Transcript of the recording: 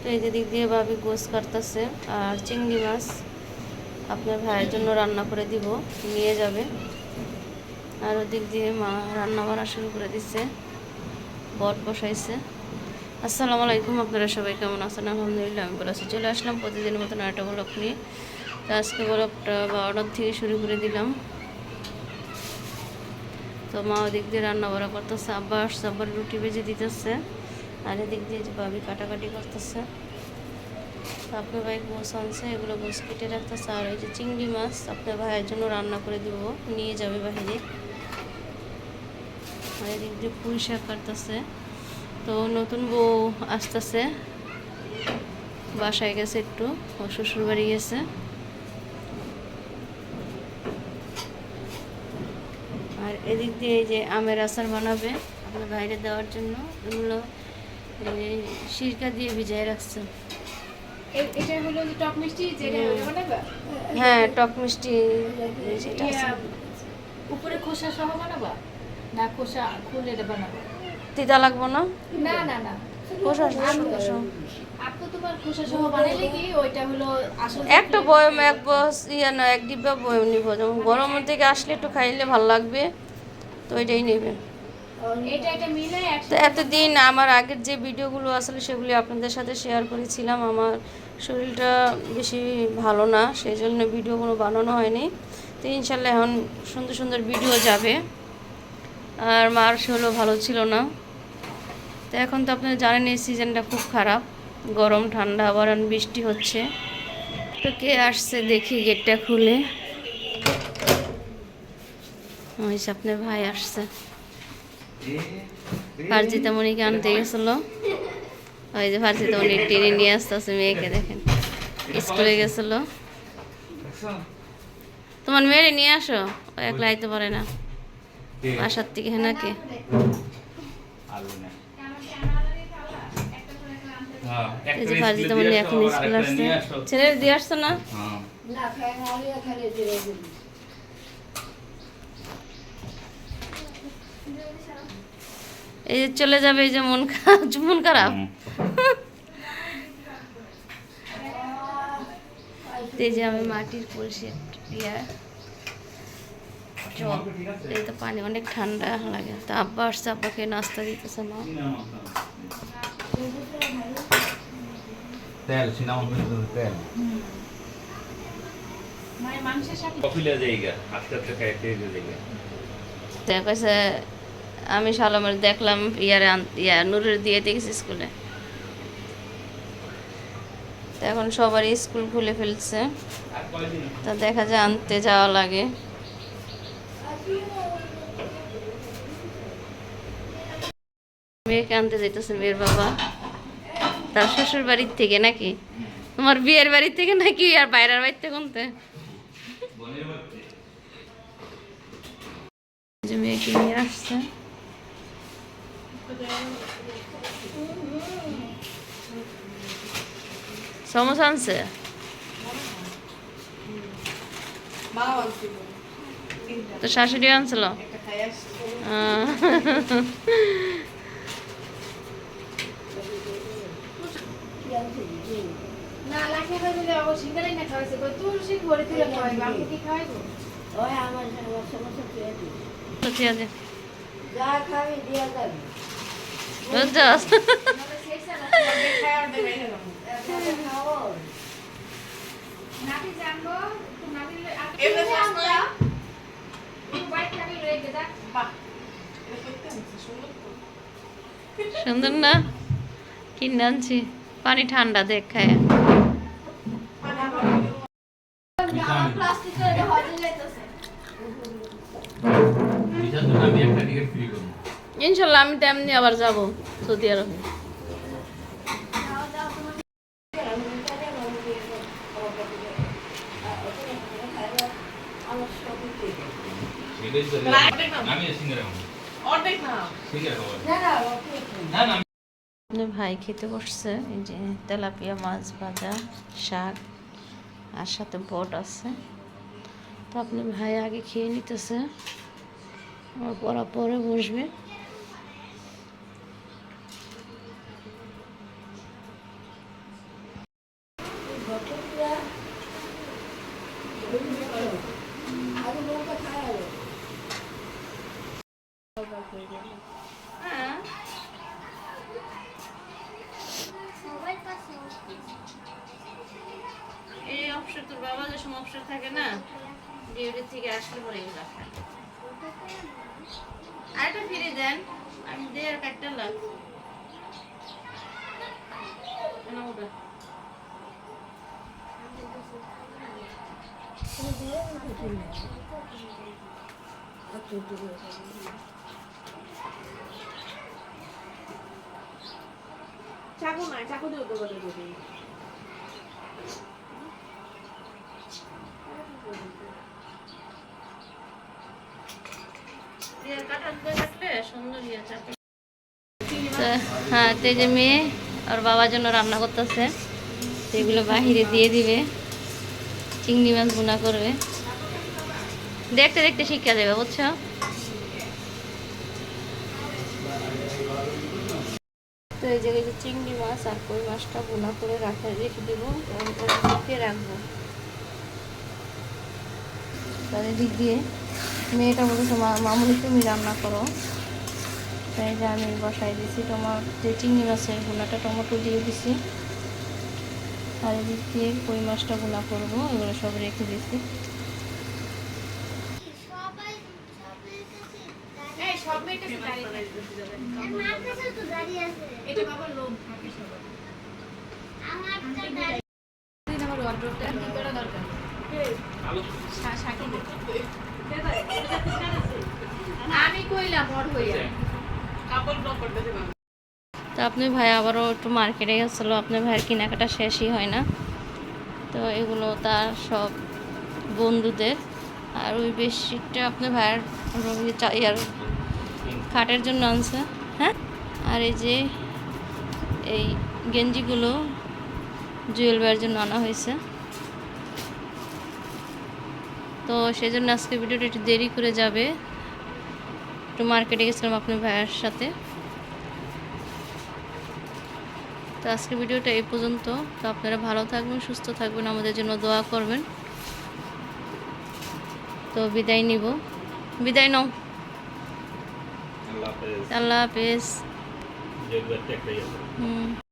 তো এই যে দিক দিয়ে ভাবি গোস কাটতেছে আর চিংড়ি মাছ আপনার ভাইয়ের জন্য রান্না করে দিব, নিয়ে যাবে। আর ওদিক দিয়ে মা রান্না বান্না শুরু করে দিচ্ছে বট বসাইছে। আসসালামু আলাইকুম আপনারা সবাই, কেমন আছেন? আলহামদুলিল্লাহ, আমি বলেছি চলে আসলাম প্রতিদিনের মতন একটা ব্লক নিয়ে। তো আজকে ব্লকটা বারোটার থেকে শুরু করে দিলাম। তো মা ওদিক দিয়ে রান্না বাড়া করতেছে, আব্বা আসছে, আব্বার রুটি ভেজে দিতেছে। আর এদিক দিয়ে যে বাবি কাটাকাটি করতেছে, আপনার ভাই গোস আনছে, এগুলো গোস কেটে রাখতেছে। আর ওই যে চিংড়ি মাছ, আপনার ভাইয়ের জন্য রান্না করে দিব, নিয়ে যাবে বাহিরে আর এদিক দিয়ে পুঁই শাক কাটতেছে। তো নতুন বউ আসতেছে, বাসায় গেছে একটু, ও শ্বশুর বাড়ি গেছে। আর এদিক দিয়ে এই যে আমের আচার বানাবে, আপনার বাইরে দেওয়ার জন্য, এগুলো সিরকা দিয়ে ভিজায় রাখছে এটা হলো টক মিষ্টি যেটা বানাবা হ্যাঁ টক মিষ্টি যেটা উপরে খোসা সহ বানাবা? না খোসা খুলে বানাবা? তিতা লাগবো না? না না না। খোসা সহ। একটা বয়ম এক বস ইয়া না এক ডিব্বা বয়ম নিব। যেমন গরমের থেকে আসলে একটু খাইলে ভালো লাগবে তো ওইটাই নেবে। এটা এটা মিলে তো এতদিন আমার আগের যে ভিডিওগুলো আসলে সেগুলি আপনাদের সাথে শেয়ার করেছিলাম, আমার শরীরটা বেশি ভালো না সেই জন্য ভিডিওগুলো বানানো হয়নি। তো ইনশাল্লাহ এখন সুন্দর সুন্দর ভিডিও যাবে। আর মার শরীরও ভালো ছিল না। তো এখন তো আপনারা জানেন এই সিজনটা খুব খারাপ, গরম, ঠান্ডা, আবার বৃষ্টি হচ্ছে। তো কে আসছে দেখি গেটটা খুলে। ওই আপনার ভাই আসছে। ফার্জিতামণিকে আনতে গেছিল। ওই যে ফার্জিতামণি টেনে নিয়ে আসতেছে মেয়েকে দেখেন। স্কুলে গেছিল। তোমার মেয়ে নিয়ে আসো, ও একলা আইতে পারে না। বাসার থেকে হ্যাঁ নাকি? ফার্জিতামণি এখন স্কুল আসছে। ছেলে দিয়ে আসছো না? এই যে চলে যাবে এই যে মন খারাপ মন খারাপ। এই যে আমি মাটির কলসি ইয়া এই তো পানি অনেক ঠান্ডা লাগে। তো আব্বা আসছে আব্বাকে নাস্তা দিতেছে মা। তেল সিনেমা তেল। মানে মাংসের সাথে কপিলা জায়গা আস্তে আস্তে খাইতে জায়গা তো কইছে আমি সালামের দেখলাম ইয়ারে ইয়া নূরের দিয়ে দেখেছি স্কুলে। তো এখন সবারই স্কুল খুলে ফেলছে। তা দেখা যায় আনতে যাওয়া লাগে। মেয়েকে আনতে যাইতেছে মেয়ের বাবা। তার শ্বশুর বাড়ির থেকে নাকি? তোমার বিয়ের বাড়ির থেকে নাকি? আর বাইরের বাড়ির থেকে কোনতে বনের বাড়িতে যে মেয়েকে নিয়ে আসছে। সমস্যা আনছে? তো শাশুড়ি আনছিল? না লাখে বাজে ও সিঙ্গারাই না খাওয়াইছে। তুই সে ঘরে তুই খাওয়াইবা? আমি কি খাওয়াইবো? সত্যি আছে। যা খাবি দিয়া যাবি। বুঝছস সুন্দর না কিনে আনছি পানি ঠান্ডা দেখ খায় বিশাল জন্য আমি ইনশাল্লাহ আমি তেমনি আবার যাব সৌদি আরবে। সেটাই তো আমি সিঙ্গারা খাব সিঙ্গারা খাব না না আপনার ভাই খেতে বসছে, এই যে তেলাপিয়া মাছ ভাজা, শাক, আর সাথে বট আছে। তো আপনি ভাই আগে খেয়ে নিতেছে আমার পরে বসবে কুকুরা আগে বলতে খায় আলো হ্যাঁ এই অবসর তোর বাবা যে সময় অবসর থাকে না ডিউটি থেকে আসলে পরে এগুলো খায় আরেকটা ফিরে দেন আমি দিয়ে আর কাটতে লাগ না, ওটা। চাকু চাকু দিয়ে দেবো হ্যাঁ তেজে মেয়ে আর বাবার জন্য রান্না করতেছে তো এগুলো বাহিরে দিয়ে দিবে। চিংড়ি মাছ বোনা করবে। দেখতে দেখতে শিক্ষা দেবে, বুঝছ? তো এই জায়গায় যে চিংড়ি মাছ আর কই মাছটা বোনা করে রাখা রেখে দেবো রাখব। তাদের দিক দিয়ে মেয়েটা বলেছে, "মা- মামুনি তুমি রান্না করো। তাই যে আমি বসাই দিয়েছি তোমার যে চিংড়ি মাছের ভুনাটা টমেটো দিয়ে দিছি। আর এদিক দিয়ে কই মাছটা ভুনা করব? এগুলো সব রেখে দিন আমার ওয়ার্ড্রপটা কি করা দরকার? শা- আমি কইলাম ওর হইয়া। তো আপনি ভাই আবারও একটু মার্কেটে গেছিল আপনার ভাইয়ের কেনাকাটা শেষই হয় না। তো এগুলো তার সব বন্ধুদের। আর ওই বেডশিটটা আপনার ভাইয়ের ইয়ার খাটের জন্য আনছে হ্যাঁ? আর এই যে এই গেঞ্জিগুলো জুয়েল ভাইয়ের জন্য আনা হয়েছে। তো সেজন্য আজকে ভিডিওটা একটু দেরি করে যাবে। একটু মার্কেটে গেছিলাম আপনার ভাইয়ের সাথে। তো আজকে ভিডিওটা এই পর্যন্ত। তো আপনারা ভালো থাকবেন সুস্থ থাকবেন আমাদের জন্য দোয়া করবেন। তো বিদায় নিব। বিদায় নাও। আল্লাহ হাফেজ। আছে হুম।